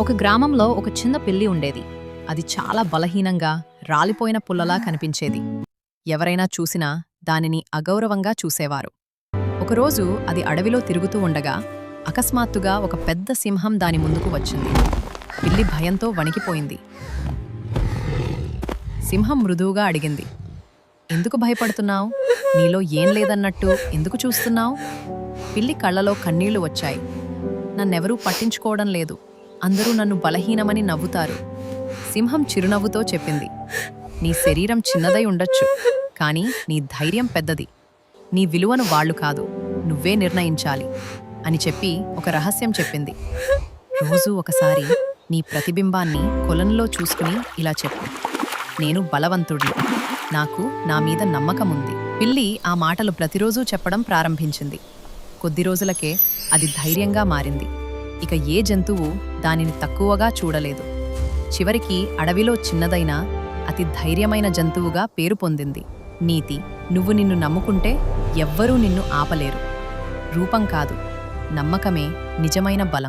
ఒక గ్రామంలో ఒక చిన్న పిల్లి ఉండేది. అది చాలా బలహీనంగా రాలిపోయిన పుల్లలా కనిపించేది. ఎవరైనా చూసినా దానిని అగౌరవంగా చూసేవారు. ఒకరోజు అది అడవిలో తిరుగుతూ ఉండగా అకస్మాత్తుగా ఒక పెద్ద సింహం దాని ముందుకు వచ్చింది. పిల్లి భయంతో వణికిపోయింది. సింహం మృదువుగా అడిగింది ఎందుకు భయపడుతున్నావు? నీలో ఏం లేదన్నట్టు ఎందుకు చూస్తున్నావు? పిల్లి కళ్ళలో కన్నీళ్ళు వచ్చాయి. నన్నెవరూ పట్టించుకోవడం లేదు. అందరూ నన్ను బలహీనమని నవ్వుతారు. సింహం చిరునవ్వుతో చెప్పింది. నీ శరీరం చిన్నదై ఉండొచ్చు కానీ నీ ధైర్యం పెద్దది. నీ విలువను వాళ్ళు కాదు నువ్వే నిర్ణయించాలి అని చెప్పి ఒక రహస్యం చెప్పింది. రోజూ ఒకసారి నీ ప్రతిబింబాన్ని కొలంలో చూసుకుని ఇలా చెప్పు. నేను బలవంతుడిని. నాకు నా మీద నమ్మకముంది పిల్లి ఆ మాటలు ప్రతిరోజూ చెప్పడం ప్రారంభించింది. కొద్ది రోజులకే అది ధైర్యంగా మారింది. ఇక ఏ జంతువు దానిని తక్కువగా చూడలేదు. చివరికి అడవిలో చిన్నదైన అతి ధైర్యమైన జంతువుగా పేరు పొందింది. నీతి నువ్వు నిన్ను నమ్ముకుంటే ఎవ్వరూ నిన్ను ఆపలేరు. రూపం కాదు నమ్మకమే నిజమైన బలం.